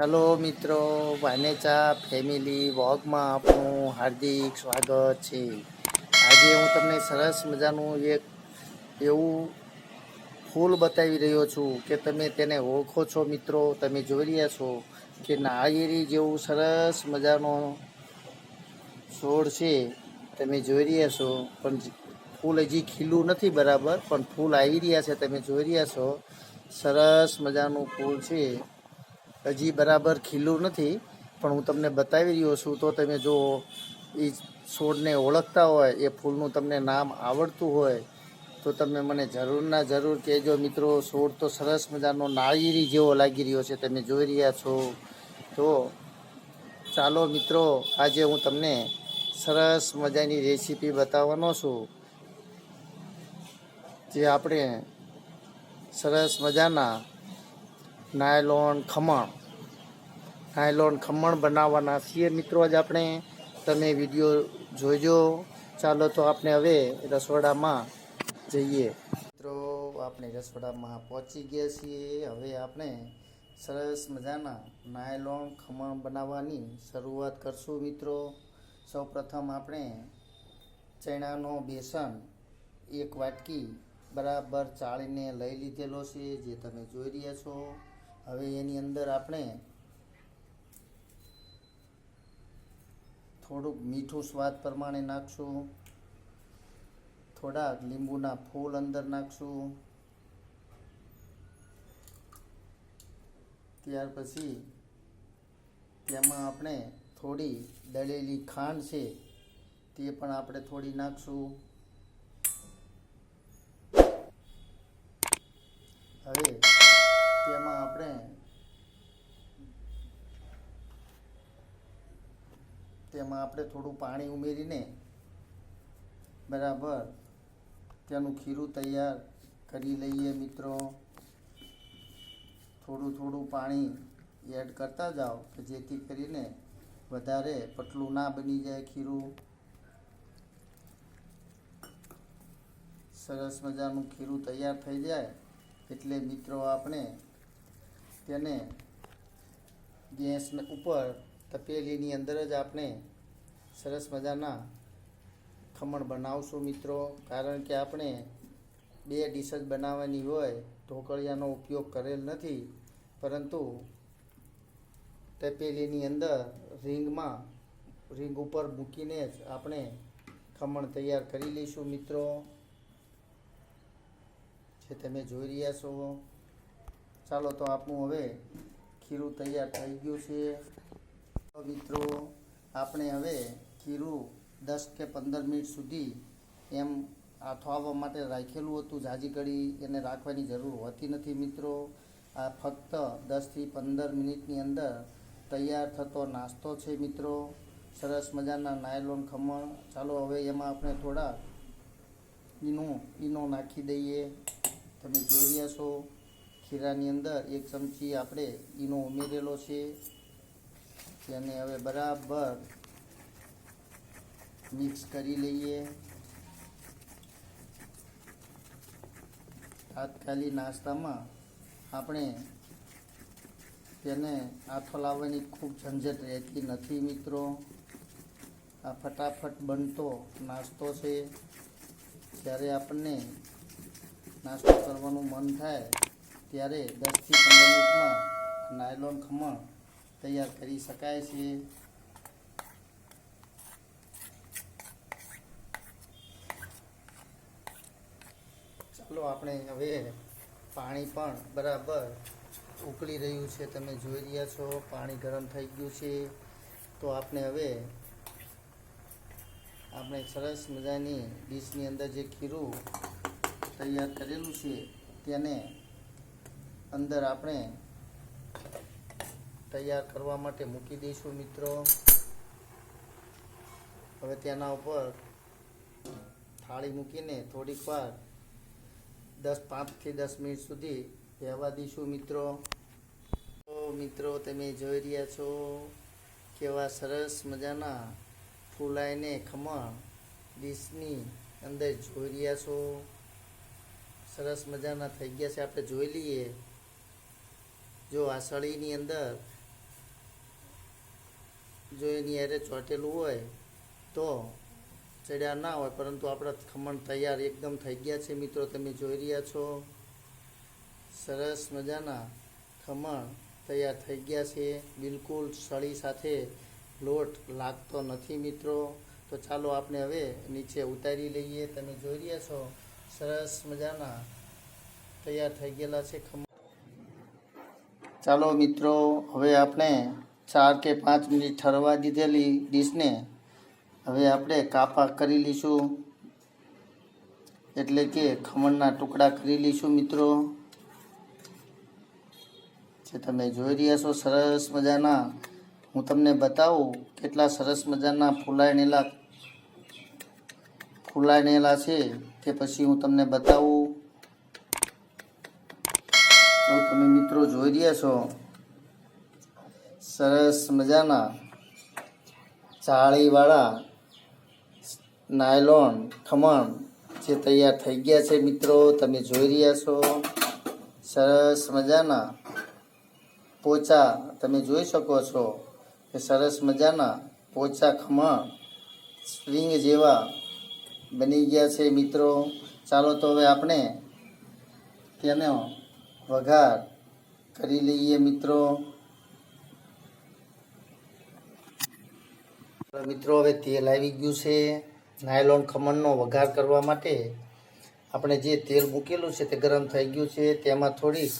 ચાલો મિત્રો વાનેચા ફેમિલી વોગમાં આપનું હાર્દિક સ્વાગત છે. આજે હું તમને સરસ મજાનું એક એવું ફૂલ બતાવી રહ્યો છું કે તમે તેને ઓળખો છો મિત્રો, તમે જોઈ રહ્યા છો કે નાળિયેરી જેવું સરસ મજાનો છોડ છે, તમે જોઈ રહ્યા છો. પણ ફૂલ હજી ખીલું નથી બરાબર, પણ ફૂલ આવી રહ્યા છે, તમે જોઈ રહ્યા છો. સરસ મજાનું ફૂલ છે. હજી બરાબર ખીલું નથી, પણ હું તમને બતાવી રહ્યો છું, તો તમે જો એ છોડને ઓળખતા હોય, એ ફૂલનું તમને નામ આવડતું હોય, તો તમે મને જરૂરના જરૂર કહેજો. મિત્રો, છોડ તો સરસ મજાનો નાળિયેરી જેવો લાગી રહ્યો છે, તમે જોઈ રહ્યા છો. તો ચાલો મિત્રો, આજે હું તમને સરસ મજાની રેસીપી બતાવવાનો છું, જે આપણે સરસ મજાના નાયલોન ખમણ. નાયલોન ખમણ બનાવવાના છીએ મિત્રો આજ આપણે. તમે વીડિયો જોઈજો ચાલો તો આપણે હવે રસોડામાં જઈએ. મિત્રો, આપણે રસોડામાં પહોંચી ગયા છીએ. હવે આપણે સરસ મજાના નાયલોન ખમણ બનાવવાની શરૂઆત કરશું મિત્રો. સૌપ્રથમ આપણે ચણાનો બેસન એક વાટકી બરાબર ચાળીને લઈ લીધેલો છે, જે તમે જોઈ રહ્યા છો. હવે એની અંદર આપણે થોડુંક મીઠું સ્વાદ પ્રમાણે નાખશું. થોડાક લીંબુના ફૂલ અંદર નાખશું. ત્યાર પછી તેમાં આપણે થોડી દળેલી ખાંડ છે તે પણ આપણે થોડી નાખશું. હવે તેમાં આપણે તેમાં આપણે થોડું પાણી ઉમેરીને બરાબર તેનું ખીરું તૈયાર કરી લઈએ મિત્રો. થોડું થોડું પાણી એડ કરતા જાઓ કે જેથી કરીને વધારે પતલું ના બની જાય ખીરું. સરસ મજાનું ખીરું તૈયાર થઈ જાય એટલે મિત્રો આપણે તેને ગેસ ઉપર તપેલીની અંદર જ આપણે સરસ મજાના ખમણ બનાવશું મિત્રો. કારણ કે આપણે બે ડીશ જ બનાવવાની હોય ઢોકળિયાનો ઉપયોગ કરેલ નથી. પરંતુ તપેલીની અંદર રીંગમાં, રીંગ ઉપર મૂકીને જ આપણે ખમણ તૈયાર કરી લઈશું મિત્રો. જે તમે જોઈ રહ્યા છો. ચાલો તો આપણું હવે ખીરું તૈયાર થઈ ગયું છે. મિત્રો આપણે હવે ખીરું દસ કે પંદર મિનિટ સુધી એમ આથવાવા માટે રાખેલું હતું. જાજી ઘડી એને રાખવાની જરૂર હોતી નથી મિત્રો. આ ફક્ત દસથી પંદર મિનિટની અંદર તૈયાર થતો નાસ્તો છે મિત્રો. સરસ મજાના નાયલોન ખમણ. ચાલો હવે એમાં આપણે થોડા ઈનો ઈનો નાખી દઈએ. તમે જોઈ રહ્યા છો. ખીરાની અંદર એક ચમચી આપણે ઈનો ઉમેરેલો છે. તેને હવે બરાબર મિક્સ કરી લઈએ. તાત્કાલિક નાસ્તામાં આપણે તેને આથો લાવવાની ખૂબ ઝંઝટ રહેતી નથી મિત્રો. આ ફટાફટ બનતો નાસ્તો છે. જ્યારે આપણને નાસ્તો કરવાનું મન થાય, ત્યારે દસથી પંદર મિનિટમાં નાયલોન ખમણ તૈયાર કરી શકાય છે. ચાલો આપણે હવે પાણી પણ બરાબર ઉકળી રહ્યું છે. તમે જોઈ રહ્યા છો, પાણી ગરમ થઈ ગયું છે. તો આપણે હવે આપણે સરસ મજાની ડીશની અંદર જે ખીરું તૈયાર કરેલું છે, તેને અંદર આપણે તૈયાર કરવા માટે મૂકી દઈશું મિત્રો. હવે તેના ઉપર થાળી મૂકીને થોડીક વાર દસ, પાંચથી દસ મિનિટ સુધી રહેવા દઈશું મિત્રો. તો મિત્રો, તમે જોઈ રહ્યા છો કેવા સરસ મજાના ફૂલાઈને ખમણ ડીશની અંદર જોઈ રહ્યા છો. સરસ મજાના થઈ ગયા છે. આપણે જોઈ લઈએ. જો આ સળીની અંદર જો એની હારે ચોટેલું હોય, તો ચડ્યા ના હોય, પરંતુ આપણા ખમણ તૈયાર એકદમ થઈ ગયા છે મિત્રો, તમે જોઈ રહ્યા છો. સરસ મજાના ખમણ તૈયાર થઈ ગયા છે. બિલકુલ સળી સાથે લોટ લાગતો નથી મિત્રો. તો ચાલો આપણે હવે નીચે ઉતારી લઈએ. તમે જોઈ રહ્યા છો, સરસ મજાના તૈયાર થઈ ગયેલા છે ખમણ. ચાલો મિત્રો, હવે આપણે ચાર કે પાંચ મિનિટ ઠરવા દીધેલી ડીશને હવે આપણે કાપા કરી લઈશું. એટલે કે ખમણના ટુકડા કરી લઈશું મિત્રો. જે તમે જોઈ રહ્યા છો સરસ મજાના. હું તમને બતાવું કેટલા સરસ મજાના ફૂલાણેલા ફૂલાણેલા છે તે પછી હું તમને બતાવું. તમે મિત્રો જોઈ રહ્યા છો સરસ મજાના ચાળીવાળા નાયલોન, ખમણ જે તૈયાર થઈ ગયા છે મિત્રો, તમે જોઈ રહ્યા છો. સરસ મજાના પોચા તમે જોઈ શકો છો કે સરસ મજાના પોચા ખમણ સ્પ્રિંગ જેવા બની ગયા છે મિત્રો. ચાલો તો હવે આપણે તેનો વઘાર કરી લઈએ મિત્રો. મિત્રો, હવે તેલ આવી ગયું છે. નાયલોન ખમણનો વઘાર કરવા માટે આપણે જે તેલ મૂકેલું છે તે ગરમ થઈ ગયું છે. તેમાં થોડી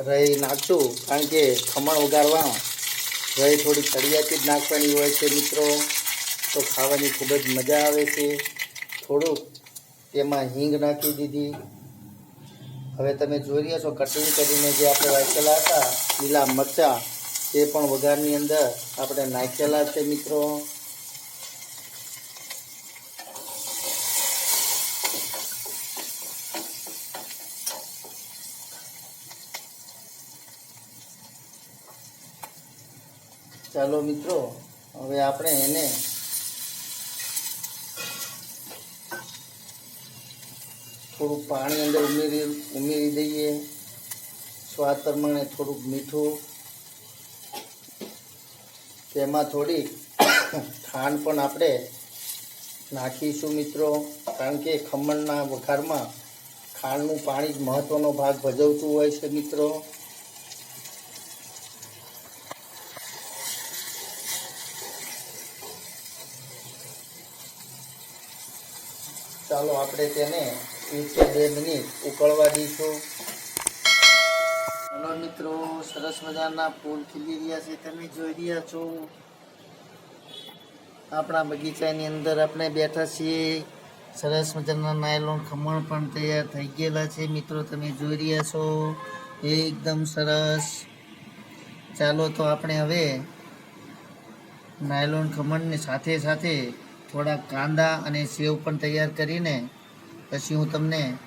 રહી નાખશું, કારણ કે ખમણ વઘારવા રહી થોડી તળિયાથી જ નાખવાની હોય છે મિત્રો. તો ખાવાની ખૂબ જ મજા આવે છે. થોડુંક તેમાં હિંગ નાખી દીધી. હવે તમે જોઈ રહ્યા છો કટિંગ કરીને જે આપણે વાંચેલા હતા, લીલા મરચાં, તે પણ વઘારની અંદર આપણે નાખેલા છે મિત્રો. ચાલો મિત્રો, હવે આપણે એને થોડુંક પાણી અંદર ઉમેરી ઉમેરી દઈએ. સ્વાદ પ્રમાણે થોડુંક મીઠું. તેમાં થોડી ખાંડ પણ આપણે નાખીશું મિત્રો, કારણ કે ખમણના વઘારમાં ખાંડનું પાણી જ મહત્ત્વનો ભાગ ભજવતું હોય છે મિત્રો. ચાલો આપણે તેને એક બે મિનિટ ઉકળવા દઈશું. ચાલો મિત્રો, સરસ મજાના ફૂલ ખીલી રહ્યા છે, તમે જોઈ રહ્યા છો. આપણા બગીચાની અંદર આપણે બેઠા છીએ. સરસ મજાના નાયલોન ખમણ પણ તૈયાર થઈ ગયેલા છે. મિત્રો, તમે જોઈ રહ્યા છો. એકદમ સરસ. ચાલો તો આપણે હવે નાયલોન ખમણની સાથે સાથે થોડા કાંદા અને સેવ પણ તૈયાર કરીને પછી હું તમને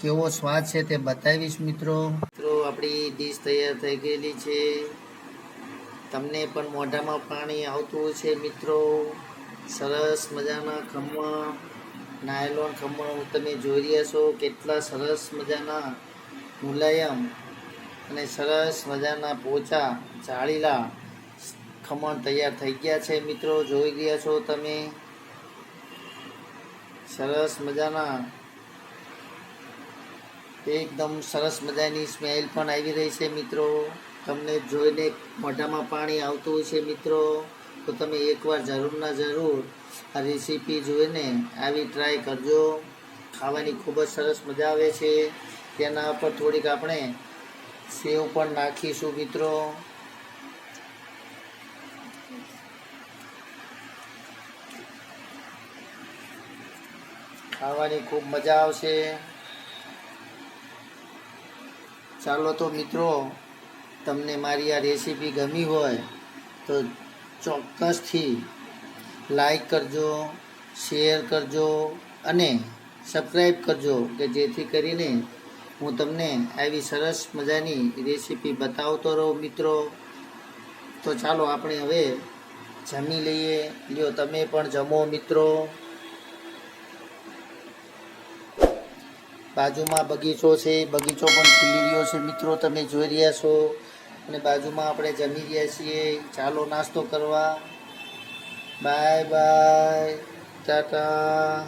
કેવો સ્વાદ છે તે બતાવીશ, મિત્રો. મિત્રો, આપણી ડીશ તૈયાર થઈ ગયેલી છે. તમને પણ મોઢામાં પાણી આવતું છે મિત્રો. સરસ મજાના ખમણ, નાયલોન ખમણ તમે જોઈ રહ્યા છો. કેટલા સરસ મજાના મુલાયમ અને સરસ મજાના પોચા, જાળીલા ખમણ તૈયાર થઈ ગયા છે, મિત્રો. જોઈ ગયા છો તમે? સરસ મજાના. એકદમ સરસ મજાની સ્મેલ પણ આવી રહી છે, મિત્રો. તમને જોઈને મોઢામાં પાણી આવતું હોય છે, મિત્રો. તો તમે એકવાર જરૂરના જરૂર આ રેસીપી જોઈને આવી ટ્રાય કરજો. ખાવાની ખૂબ જ સરસ મજા આવે છે. તેના પર થોડીક આપણે સેવ પણ નાખીશું, મિત્રો. ખાવાની ખૂબ મજા આવશે. ચાલો તો મિત્રો, તમને મારી આ રેસીપી ગમી હોય, તો ચોક્કસથી લાઈક કરજો, શેર કરજો અને સબસ્ક્રાઈબ કરજો, કે જેથી કરીને હું તમને આવી સરસ મજાની રેસીપી બતાવતો રહું મિત્રો. તો ચાલો આપણે હવે જમી લઈએ. લ્યો, તમે પણ જમો મિત્રો. બાજુમાં બગીચો છે, બગીચો પણ ખીલી રહ્યો છે મિત્રો, તમે જોઈ રહ્યા છો. અને બાજુમાં આપણે જમી રહ્યા છીએ. ચાલો નાસ્તો કરવા. Bye bye, Tata.